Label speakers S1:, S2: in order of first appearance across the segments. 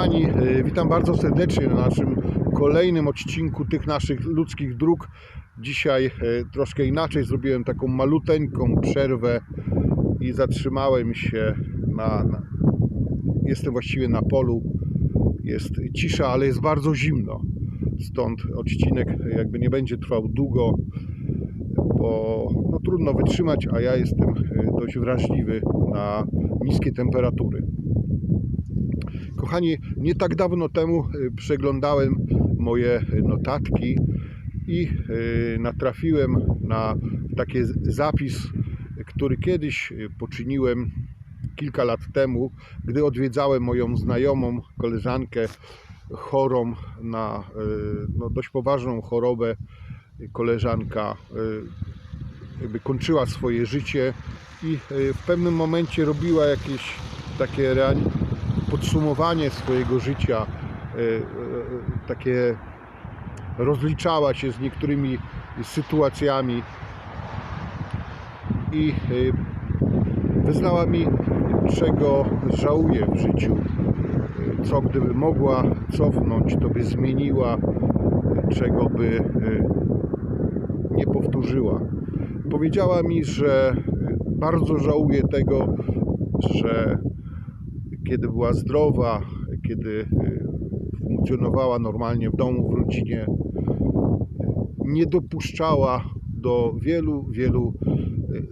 S1: Kochani, e, witam bardzo serdecznie na naszym kolejnym odcinku tych naszych ludzkich dróg. Dzisiaj e, troszkę inaczej zrobiłem taką maluteńką przerwę i zatrzymałem się na, na jestem właściwie na polu. Jest cisza, ale jest bardzo zimno. Stąd odcinek jakby nie będzie trwał długo, bo no, trudno wytrzymać, a ja jestem dość wrażliwy na niskie temperatury. Kochani, nie tak dawno temu y, przeglądałem moje notatki i y, natrafiłem na taki zapis, który kiedyś poczyniłem kilka lat temu, gdy odwiedzałem moją znajomą koleżankę chorą na no, dość poważną chorobę. Koleżanka jakby kończyła swoje życie i w pewnym momencie robiła jakieś takie podsumowanie swojego życia, e, e, takie rozliczała się z niektórymi sytuacjami i e, wyznała mi, czego żałuje w życiu, co gdyby mogła cofnąć, to by zmieniła, czego by nie powtórzyła. Powiedziała mi, że bardzo żałuje tego, że kiedy była zdrowa, kiedy y, funkcjonowała normalnie w domu, w rodzinie, nie dopuszczała do wielu, wielu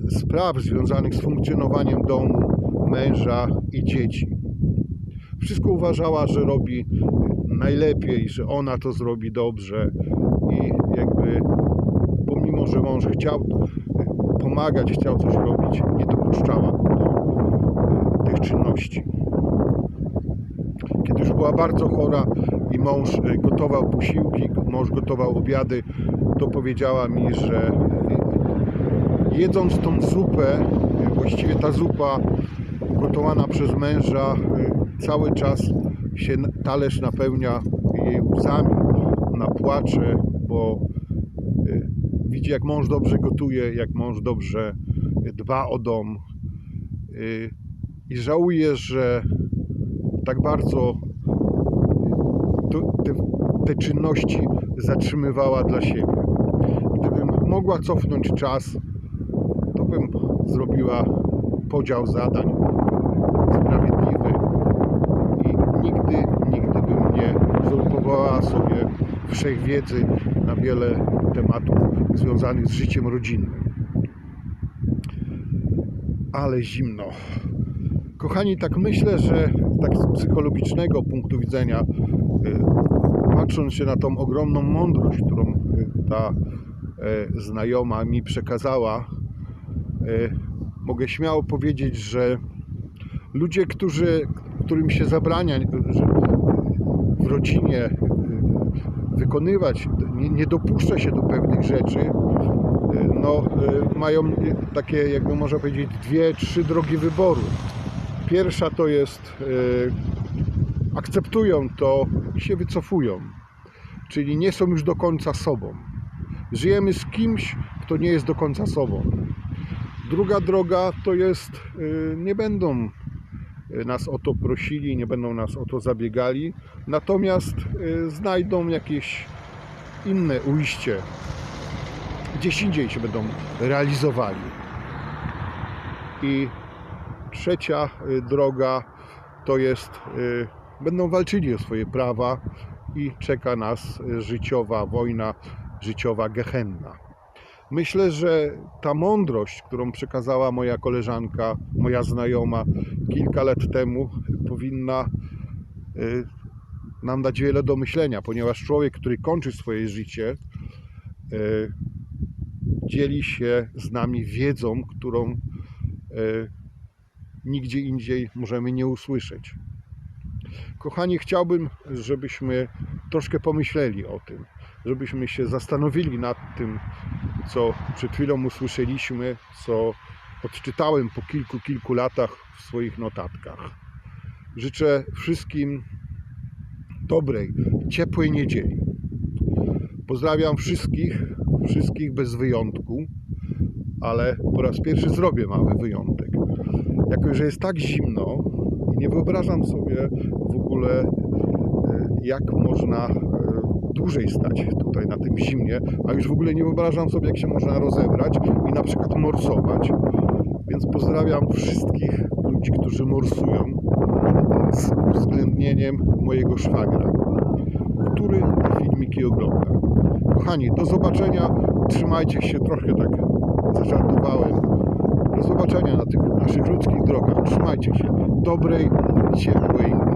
S1: y, spraw związanych z funkcjonowaniem domu, męża i dzieci. Wszystko uważała, że robi najlepiej, że ona to zrobi dobrze i jakby pomimo, że mąż chciał pomagać, chciał coś robić, nie dopuszczała do y, tych czynności. Kiedy już była bardzo chora i mąż e, gotował posiłki, mąż gotował obiady, to powiedziała mi, że jedząc tą zupę, właściwie ta zupa gotowana przez męża, e, cały czas się talerz napełnia jej łzami, ona płacze, bo e, widzi jak mąż dobrze gotuje, jak mąż dobrze dba o dom i żałuje, że tak bardzo to, te, te czynności zatrzymywała dla siebie. Gdybym mogła cofnąć czas, to bym zrobiła podział zadań sprawiedliwy i nigdy, nigdy bym nie uzurpowała sobie wszechwiedzy na wiele tematów związanych z życiem rodzinnym. Ale zimno. Kochani, tak myślę, że tak z psychologicznego punktu widzenia, y, patrząc się na tą ogromną mądrość, którą y, ta y, znajoma mi przekazała, mogę śmiało powiedzieć, że ludzie, którzy, którym się zabrania w rodzinie wykonywać, nie, nie dopuszcza się do pewnych rzeczy, no, mają takie, jakby można powiedzieć, dwie, trzy drogi wyboru Pierwsza to jest akceptują to i się wycofują, czyli nie są już do końca sobą. Żyjemy z kimś, kto nie jest do końca sobą. Druga droga to jest, nie będą nas o to prosili, nie będą nas o to zabiegali, natomiast yy, znajdą jakieś inne ujście, gdzieś indziej się będą realizowali. I Trzecia y, droga to jest, y, będą walczyli o swoje prawa i czeka nas y, życiowa wojna, życiowa gehenna. Myślę, że ta mądrość, którą przekazała moja koleżanka, moja znajoma kilka lat temu, powinna nam dać wiele do myślenia, ponieważ człowiek, który kończy swoje życie, dzieli się z nami wiedzą, którą nigdzie indziej możemy nie usłyszeć. Kochani, chciałbym, żebyśmy troszkę pomyśleli o tym, żebyśmy się zastanowili nad tym, co przed chwilą usłyszeliśmy, co odczytałem po kilku, kilku latach w swoich notatkach. Życzę wszystkim dobrej, ciepłej niedzieli. Pozdrawiam wszystkich, wszystkich bez wyjątku, ale po raz pierwszy zrobię mały wyjątek jako że jest tak zimno i Nie wyobrażam sobie w ogóle, e, jak można e, dłużej stać tutaj na tym zimnie, a już w ogóle nie wyobrażam sobie, jak się można rozebrać i na przykład morsować. Więc pozdrawiam wszystkich ludzi, którzy morsują z uwzględnieniem mojego szwagra, który filmiki ogląda. Kochani, do zobaczenia. Trzymajcie się trochę tak zażartowałem. Do zobaczenia na tych naszych ludzkich drogach. Trzymajcie się. Dobrej, ciepłej.